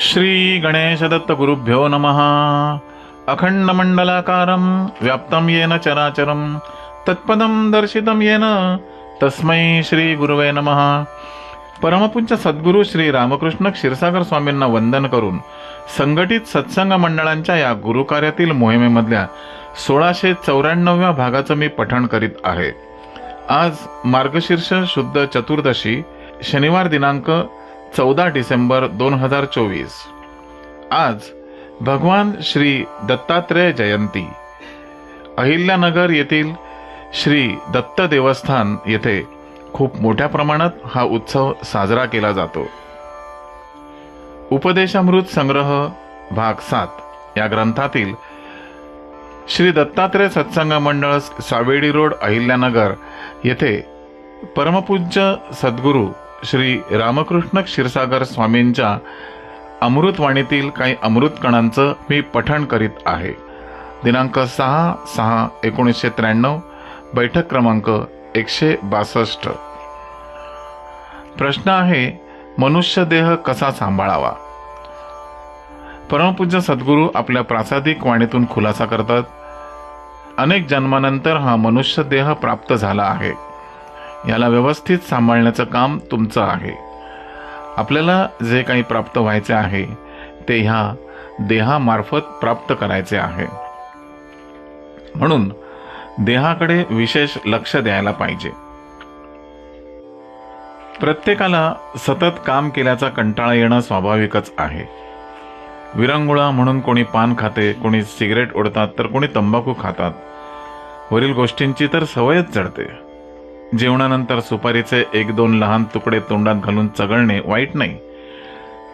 श्री गणेशदत्त गुरुभ्यो नमः। अखण्डमण्डलाकारं व्याप्तं येन चराचरं तत्पदं दर्शितं येन तस्मै श्री गुरुवे नमः। परमपूज्य सद्गुरू श्री रामकृष्ण क्षीरसागर स्वामींना वंदन करून संघटित सत्संग मंडळांच्या या गुरुकार्यातील मोहिमेमधल्या सोळाशे चौऱ्याण्णव्या भागाचं मी पठण करीत आहे. आज मार्गशीर्ष शुद्ध चतुर्दशी शनिवार दिनांक चौदा डिसेंबर दोन हजार चोवीस. आज भगवान श्री दत्तात्रेय जयंती. अहिल्यानगर येथील श्री दत्त देवस्थान येथे खूप मोठ्या प्रमाणात हा उत्सव साजरा केला जातो. उपदेशामृत संग्रह भाग सात या ग्रंथातील श्री दत्तात्रेय सत्संग मंडळ सावेडी रोड अहिल्यानगर येथे परमपूज्य सद्गुरू श्री रामकृष्ण क्षीरसागर स्वामींच्या अमृतवाणीतील काही अमृत कणांचं मी पठण करीत आहे. दिनांक सहा सहा एकोणीसशे त्र्याण्णव बैठक क्रमांक एकशे बासष्ट. प्रश्न आहे मनुष्य देह कसा सांभाळावा? परमपूज्य सद्गुरू आपल्या प्रासादिक वाणीतून खुलासा करतात. अनेक जन्मानंतर हा मनुष्य देह प्राप्त झाला आहे. याला व्यवस्थित सांभाळण्याचं काम तुमचं आहे. आपल्याला जे काही प्राप्त व्हायचे आहे ते ह्या देहामार्फत प्राप्त करायचे आहे. म्हणून देहाकडे विशेष लक्ष द्यायला पाहिजे. प्रत्येकाला सतत काम केल्याचा कंटाळा येणं स्वाभाविकच आहे. विरंगुळा म्हणून कोणी पान खाते कोणी सिगरेट ओढतात तर कोणी तंबाखू खातात. वरील गोष्टींची तर सवयच चढते जेवणानंतर सुपारीचे एक दोन लहान तुकडे तोंडात घालून चगळणे वाईट नाही.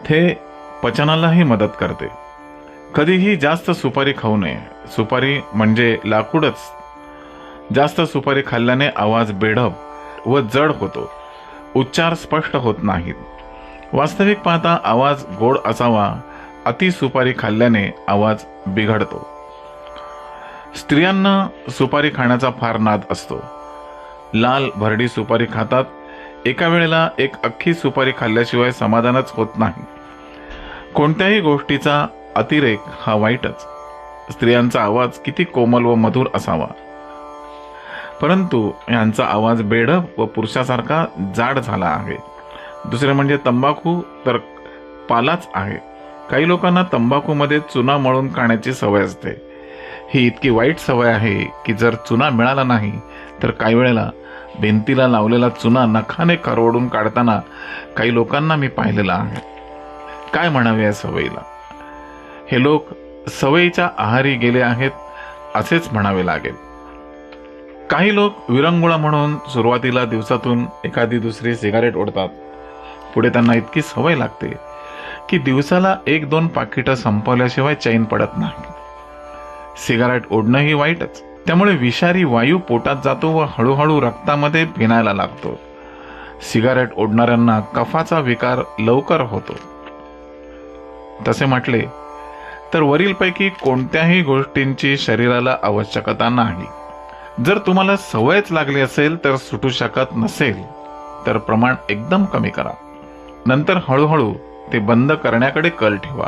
ते पचनालाही मदत करते. कधीही जास्त सुपारी खाऊ नये. सुपारी म्हणजे लाकूडच. जास्त सुपारी खाल्ल्याने आवाज बेढप व जड होतो. उच्चार स्पष्ट होत नाहीत. वास्तविक पाहता आवाज गोड असावा. अति सुपारी खाल्ल्याने आवाज बिघडतो. स्त्रियांना सुपारी खाण्याचा फार नाद असतो. लाल भरडी सुपारी खातात. एका वेळेला एक अख्खी सुपारी खाल्ल्याशिवाय समाधानच होत नाही. कोणत्याही गोष्टीचा अतिरेक हा वाईटच. स्त्रियांचा आवाज किती कोमल व मधुर असावा. परंतु यांचा आवाज बेढप व पुरुषासारखा जाड झाला आहे. दुसरे म्हणजे तंबाखू तर पालाच आहे. काही लोकांना तंबाखूमध्ये चुना मळून खाण्याची सवय असते. ही इतकी वाईट सवय आहे की जर चुना मिळाला नाही तर काही वेळेला भिंतीला लावलेला चुना नखाने करवडून काढताना काही लोकांना मी पाहिलेला आहे. काय म्हणावे या सवयीला? हे लोक सवयीच्या आहारी गेले आहेत असेच म्हणावे लागेल. काही लोक विरंगुळा म्हणून सुरुवातीला दिवसातून एखादी दुसरी सिगारेट ओढतात. पुढे त्यांना इतकी सवय लागते की दिवसाला एक दोन पाकिटं संपवल्याशिवाय चैन पडत नाही. सिगारेट ओढणंही वाईटच. त्यामुळे विषारी वायू पोटात जातो व हळूहळू रक्तामध्ये भिनायला लागतो. सिगारेट ओढणाऱ्यांना कफाचा विकार लवकर होतो. तसे म्हटले तर वरीलपैकी कोणत्याही गोष्टींची शरीराला आवश्यकता नाही. जर तुम्हाला सवयच लागली असेल तर सुटू शकत नसेल तर प्रमाण एकदम कमी करा. नंतर हळूहळू ते बंद करण्याकडे कल ठेवा.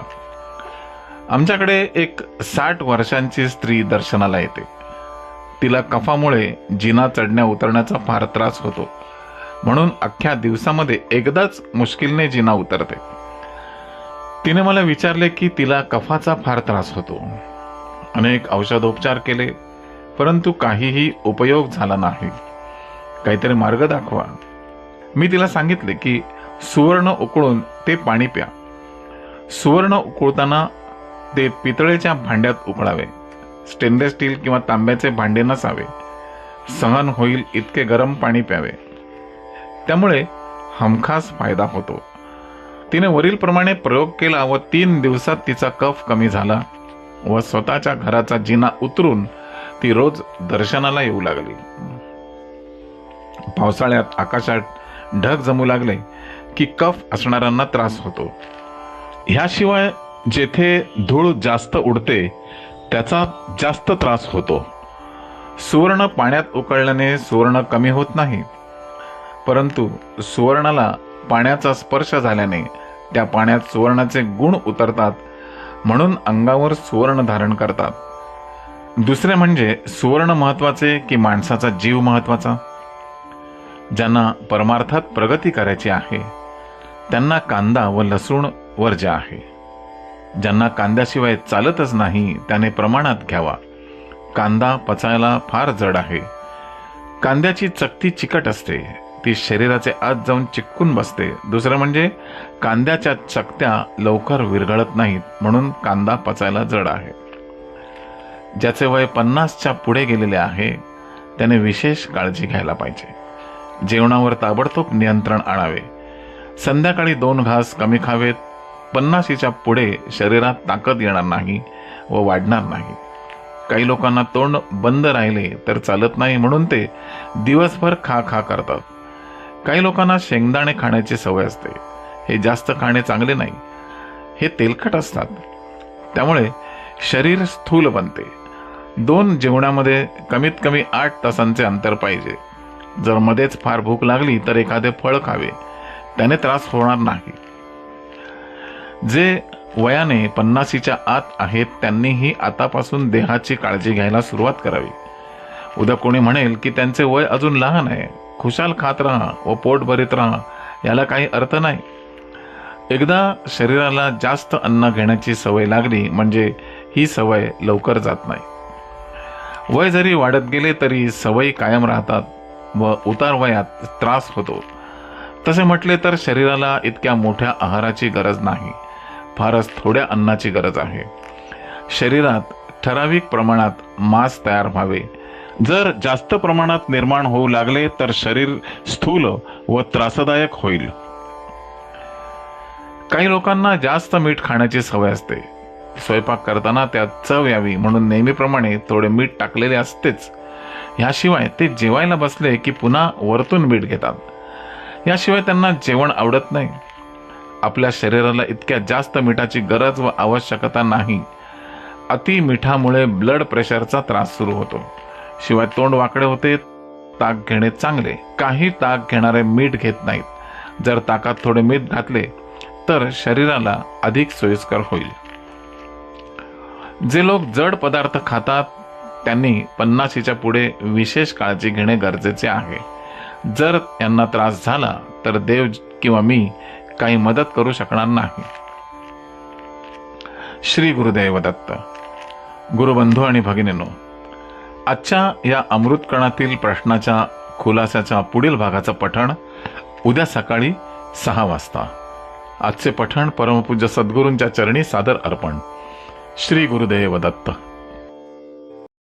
आमच्याकडे एक साठ वर्षांची स्त्री दर्शनाला येते. तिला कफामुळे जिना चढण्या उतरण्याचा फार त्रास होतो. म्हणून अख्ख्या दिवसामध्ये एकदाच मुश्किलने जिना उतरते. तिने मला विचारले की तिला कफाचा फार त्रास होतो. अनेक औषधोपचार केले परंतु काहीही उपयोग झाला नाही. काहीतरी मार्ग दाखवा. मी तिला सांगितले की सुवर्ण उकळून ते पाणी प्या. सुवर्ण उकळताना ते पितळेच्या भांड्यात उकळावे. स्टेनलेस स्टील किंवा तांब्याचे भांडे नसावे. सहन होईल इतके गरम पाणी प्यावे. त्यामुळे हमखास फायदा होतो. तिने वरीलप्रमाणे प्रयोग केला व तीन दिवसात तिचा कफ कमी झाला व स्वतःच्या घराचा जिना उतरून ती रोज दर्शनाला येऊ लागली. पावसाळ्यात आकाशात ढग जमू लागले की कफ असणाऱ्यांना त्रास होतो. ह्याशिवाय जेथे धूळ जास्त उडते त्याचा जास्त त्रास होतो. सुवर्ण पाण्यात उकळल्याने सुवर्ण कमी होत नाही. परंतु सुवर्णाला पाण्याचा स्पर्श झाल्याने त्या पाण्यात सुवर्णाचे गुण उतरतात म्हणून अंगावर सुवर्ण धारण करतात. दुसरे म्हणजे सुवर्ण महत्त्वाचे की माणसाचा जीव महत्त्वाचा? ज्यांना परमार्थात प्रगती करायची आहे त्यांना कांदा व लसूण वर्ज्य आहे. ज्यांना कांद्याशिवाय चालतच नाही त्याने प्रमाणात घ्यावा. कांदा पचायला फार जड आहे. कांद्याची चकती चिकट असते. ती शरीराचे आत जाऊन चिकून बसते. दुसरं म्हणजे कांद्याच्या चकत्या लवकर विरघळत नाहीत म्हणून कांदा पचायला जड आहे. ज्याचे वय पन्नासच्या पुढे गेलेले आहे त्याने विशेष काळजी घ्यायला पाहिजे. जेवणावर ताबडतोब नियंत्रण आणावे. संध्याकाळी दोन घास कमी खावेत पन्नाशीच्या पुढे शरीरात ताकद येणार नाही व वाढणार नाही. काही लोकांना तोंड बंद राहिले तर चालत नाही म्हणून ते दिवसभर खा खा करतात. काही लोकांना शेंगदाणे खाण्याची सवय असते. हे जास्त खाणे चांगले नाही. हे तेलकट असतात. त्यामुळे शरीर स्थूल बनते. दोन जेवणामध्ये कमीत कमी आठ तासांचे अंतर पाहिजे. जर मध्येच फार भूक लागली तर एखादे फळ खावे. त्याने त्रास होणार नाही. जे वयाने पन्नासीच्या आत आहेत त्यांनीही आतापासून देहाची काळजी घ्यायला सुरुवात करावी. उद्या कोणी म्हणेल की त्यांचे वय अजून लहान आहे खुशाल खात राहा व पोट भरीत राहा याला काही अर्थ नाही. एकदा शरीराला जास्त अन्न घेण्याची सवय लागली म्हणजे ही सवय लवकर जात नाही. वय जरी वाढत गेले तरी सवयी कायम राहतात व उतार वयात त्रास होतो. तसे म्हटले तर शरीराला इतक्या मोठ्या आहाराची गरज नाही. फारच थोड्या अन्नाची गरज आहे. शरीरात ठराविक प्रमाणात मांस तयार व्हावे. जर जास्त प्रमाणात निर्माण होऊ लागले तर शरीर स्थूल व त्रासदायक होईल. काही लोकांना जास्त मीठ खाण्याची सवय असते. स्वयंपाक करताना त्यात चव यावी म्हणून नेहमीप्रमाणे थोडे मीठ टाकलेले असतेच. ह्याशिवाय ते जेवायला बसले की पुन्हा वरतून मीठ घेतात. याशिवाय त्यांना जेवण आवडत नाही. आपल्या शरीराला इतक्या जास्त मिठाची गरज व आवश्यकता नाही. अति मिठामुळे ब्लड प्रेशरचा त्रास सुरू होतो. शिवाय तोंड वाकडे होते ताक घेणे चांगले. काही ताक घेणारे मीठ घेत नाहीत. जर ताकात थोडे मीठ घातले तर शरीराला अधिक सोयीस्कर होईल. जे लोक जड पदार्थ खातात त्यांनी पन्नाशीच्या पुढे विशेष काळजी घेणे गरजेचे आहे. जर यांना त्रास झाला तर देव किंवा मी काही मदत करू शकणार नाही. श्री गुरुदेव दत्त गुरुबंधू आणि भगिनीनो आजच्या या अमृतकणातील प्रश्नाच्या खुलासाच्या पुढील भागाचं पठण उद्या सकाळी सहा वाजता. आजचे पठण परमपूज्य सद्गुरूंच्या चरणी सादर अर्पण. श्री गुरुदेव दत्त